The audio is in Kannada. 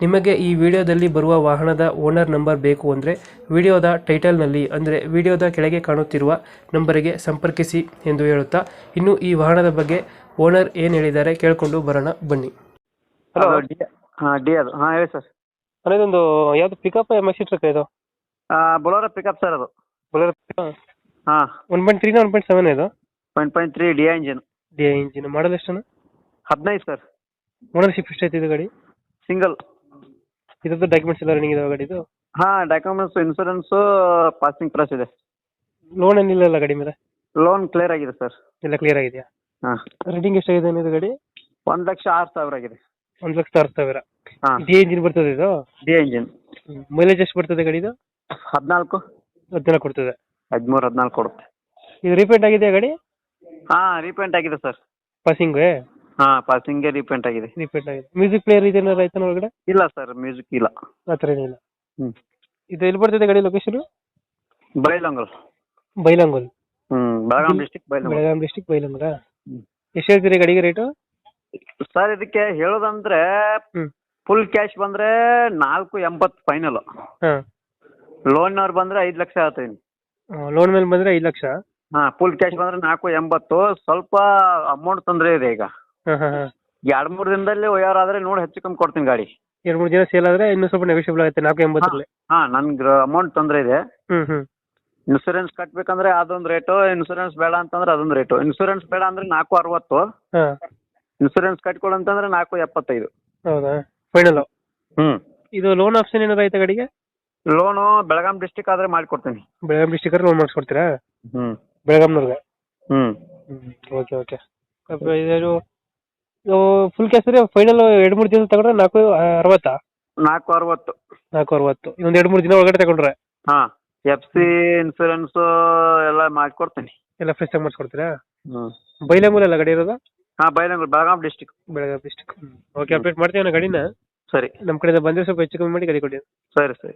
ನಿಮಗೆ ಈ ವಿಡಿಯೋದಲ್ಲಿ ಬರುವ ವಾಹನದ ಓನರ್ ನಂಬರ್ ಬೇಕು ಅಂದರೆ ವಿಡಿಯೋದ ಟೈಟಲ್ನಲ್ಲಿ ಅಂದರೆ ವಿಡಿಯೋದ ಕೆಳಗೆ ಕಾಣುತ್ತಿರುವ ನಂಬರಿಗೆ ಸಂಪರ್ಕಿಸಿ ಎಂದು ಹೇಳುತ್ತಾ ಇನ್ನು ಈ ವಾಹನದ ಬಗ್ಗೆ ಓನರ್ ಏನು ಹೇಳಿದ್ದಾರೆ ಕೇಳಿಕೊಂಡು ಬರೋಣ ಬನ್ನಿ. ಹಲೋ ಅದು ಹಾಂ ಡಿ ಅದು ಹಾಂ ಹೇಳಿ ಸರ್. ಅದೊಂದು ಯಾವುದು ಪಿಕಪ್ ಎಂ ಎಸ್ ಟ್ರಕ್ ಇದು? ಬೊಲೋರ ಪಿಕಪ್ ಸರ್ ಅದು. ಬೊಲೆರೋ ಹಾಂ. ಒನ್ ಪಾಯಿಂಟ್ ತ್ರೀನ ಒನ್ ಪಾಯಿಂಟ್ ಸೆವೆನ್ ಇದು? Point point three D engine D engine model ಎಷ್ಟು ಹದಿನೈದು ಸರ್. ಓನರ್ಶಿಪ್ ಎಷ್ಟು ಐತೆ ಇದು ಗಾಡಿ? ಸಿಂಗಲ್ ಇದ್ರದ್ದು ಡಾಕ್ಯುಮೆಂಟ್ಸ್ ಎಲ್ಲ ರನ್ನಿಂಗ್ ಇದಾವೆ ಗಾಡಿದು ಹಾ ಡಾಕ್ಯುಮೆಂಟ್ಸ್ ಇನ್ಸೂರೆನ್ಸು ಪಾಸಿಂಗ್ ಪ್ರೆಸ್ ಇದೆ. ಲೋನ್ ಏನಿಲ್ಲ ಗಾಡಿ ಮೇಲೆ? ಲೋನ್ ಕ್ಲಿಯರ್ ಆಗಿದೆ ಸರ್ ಇಲ್ಲ ಕ್ಲಿಯರ್ ಆಗಿದೆಯಾ? ಹಾಂ. ರೇಟಿಂಗ್ ಎಷ್ಟಾಗಿದೆ ಇದು ಗಾಡಿ? ಒಂದು ಲಕ್ಷ ಆರು ಸಾವಿರ ಆಗಿದೆ. ಒಂದು ಲಕ್ಷ ಆರು ಸಾವಿರ. ಹಾಂ. ಡಿ ಇಂಜಿನ್ ಬರ್ತದೆ ಇದು? ಡಿ ಇಂಜಿನ್ ಮೈಲೇಜ್ ಎಷ್ಟು ಬರ್ತದೆ ಗಾಡಿದು ಹದಿನಾಲ್ಕು. ಹದಿನಾಲ್ಕು ಕೊಡ್ತದೆ. ಹದಿಮೂರು ಹದಿನಾಲ್ಕು ಕೊಡುತ್ತೆ. ಇದು ರೀಪೇಂಟ್ ಆಗಿದೆಯಾ ಗಾಡಿ? ಹಾ ರೀಪೇಂಟ್ ಆಗಿದೆ ಸರ್ ಪಾಸಿಂಗ್ ಹಾಂ ಪಾಸಿಂಗ್ ಡಿಪೆಂಡ್ ಆಗಿದೆ. ರಿಪೀಟ್ ಆಗಿದೆ. ಮ್ಯೂಸಿಕ್ ಪ್ಲೇಯರ್ ಇದೆ ಏನಾರು ಆಯ್ತಾನ ಒಳಗಡೆ? ಇಲ್ಲ ಸರ್ ಮ್ಯೂಸಿಕ್ ಇಲ್ಲ. ಆ ಥರ ಏನಿಲ್ಲ. ಹ್ಞೂ ಇದು ಎಲ್ಲಿ ಬರ್ತದೆ ಗಾಡಿ ಲೊಕೇಶನ್ ಬೈಲಂಗಲ್. ಬೈಲಂಗೋಲ್. ಹ್ಮ್ ಬೆಳಗಾಂ ಡಿಸ್ಟಿಕ್ ಬೈಲಂಗಲ್. ಬೆಳಗಾಂ ಡಿಸ್ಟಿಕ್ ಬೈಲಂಗಲ? ಹ್ಮ್. ಎಷ್ಟು ಹೇಳ್ತೀರಿ ಗಾಡಿಗೆ ರೇಟು ಸರ್ ಇದಕ್ಕೆ ಹೇಳೋದಂದ್ರೆ ಹ್ಮ್. ಫುಲ್ ಕ್ಯಾಶ್ ಬಂದ್ರೆ ನಾಲ್ಕು ಎಂಬತ್ತು ಫೈನಲ್ ಲೋನ್ ಲೋನ್ನವ್ರು ಬಂದ್ರೆ ಐದು ಲಕ್ಷ ಹೇಳ್ತೀನಿ ಲೋನ್ ಮೇಲೆ ಬಂದ್ರೆ ಐದು ಲಕ್ಷ? ಹಾ ಫುಲ್ ಕ್ಯಾಶ್ ಬಂದ್ರೆ ನಾಲ್ಕು ಎಂಬತ್ತು. ಸ್ವಲ್ಪ ಅಮೌಂಟ್ ತೊಂದರೆ ಇದೆ ಈಗ. ಎರಡು ಮೂರ್ ದಿನದಲ್ಲಿ ಒಯ್ಯಾರ ಆದ್ರೆ ನೋಡಿ ಹೆಚ್ಚು ಕಮ್ಮಿ ಕೊಡ್ತೀನಿ ಗಾಡಿ. ಎರಡ್ ಮೂರ್ ದಿನ ಸೇಲ್ ಆದ್ರೆ ಇನ್ನೂ ಸ್ವಲ್ಪ ನೆಗೋಷಿಯಬಲ್ ಆಗುತ್ತೆ ನಾಲ್ಕು ಎಂಬತ್ತರಲ್ಲಿ. ಹಾ ನನ್ಗೆ ಅಮೌಂಟ್ ತೊಂದ್ರೆ ಇದೆ. ಹ್ಮ್ ಹ್ಮ್. ಇನ್ಸೂರೆನ್ಸ್ ಕಟ್ಬೇಕಂದ್ರೆ ಅದೊಂದ್ ರೇಟು ಇನ್ಸೂರೆನ್ಸ್ ಬೇಡ ಅಂತಂದ್ರೆ ಅದೊಂದ್ ರೇಟು ಇನ್ಸೂರೆನ್ಸ್ ಬೇಡ ಅಂದ್ರೆ ನಾಲ್ಕು ಅರವತ್ತು. ಇನ್ಶೂರೆನ್ಸ್ ಇನ್ಸೂರೆನ್ಸ್ ಕಟ್ಕೊಳ್ಳಂತಂದ್ರೆ ನಾಲ್ಕು ಎಪ್ಪತ್ತೈದು. ಹೌದಾ? ಫೈನಲ್ ಹ್ಞೂ ಇದು ಲೋನ್ ಆಪ್ಷನ್ ಏನಾದ್ರು ಐತೆ ಗಾಡಿಗೆ? ಲೋನು ಬೆಳಗಾಂ ಡಿಸ್ಟಿಕ್ ಆದ್ರೆ ಮಾಡ್ಕೊಡ್ತೀನಿ. ಬೆಳಗಾಂ ಡಿಸ್ಟಿಕರ್ ಲೋನ್ ಮಾಡಿಸ್ಕೊಡ್ತೀರಾ? ಹ್ಮ್. ಬೆಳಗಾಂನವ್ರಿಗೆ? ಹ್ಮ್. Okay okay. ಇದು ಫುಲ್ ಕ್ಯಾಶ್ ರೀ ಫೈನಲ್ ಎರಡು ಮೂರು ದಿನ ತಗೊಂಡ್ರೆ ನಾಲ್ಕು ಅರವತ್ತ? ನಾಲ್ಕು ಅರವತ್ತು. ನಾಲ್ಕು ಅರವತ್ತು. ಇನ್ನೊಂದು ಎರಡು ಮೂರು ದಿನ ಒಳಗಡೆ ತಗೊಂಡ್ರೆ? ಹಾ ಎಫ್ ಸಿ ಇನ್ಸೂರೆನ್ಸ್ ಎಲ್ಲ ಮಾಡ್ಕೊಡ್ತೀನಿ. ಎಲ್ಲ ಫ್ರೆಶ್ ಆಗಿ ಮಾಡಿಸ್ಕೊಡ್ತೀರಾ? ಹ್ಞೂ ಬೈಲಂಗೂಲ್ ಅಲ್ಲ ಗಾಡಿ ಇರೋದು? ಹಾ Bailhongal Belgaum district Belgaum district okay update ಮಾಡ್ತೀವಿ ನಾ ಗಾಡಿನ. ಸರಿ. ನಮ್ಮ ಕಡೆಯಿಂದ ಬಂದ್ರೆ ಸ್ವಲ್ಪ ಹೆಚ್ಚು ಕಮ್ಮಿ ಮಾಡಿ ಗಾಡಿ ಕೊಡಿ. ಸರಿ ಸರಿ.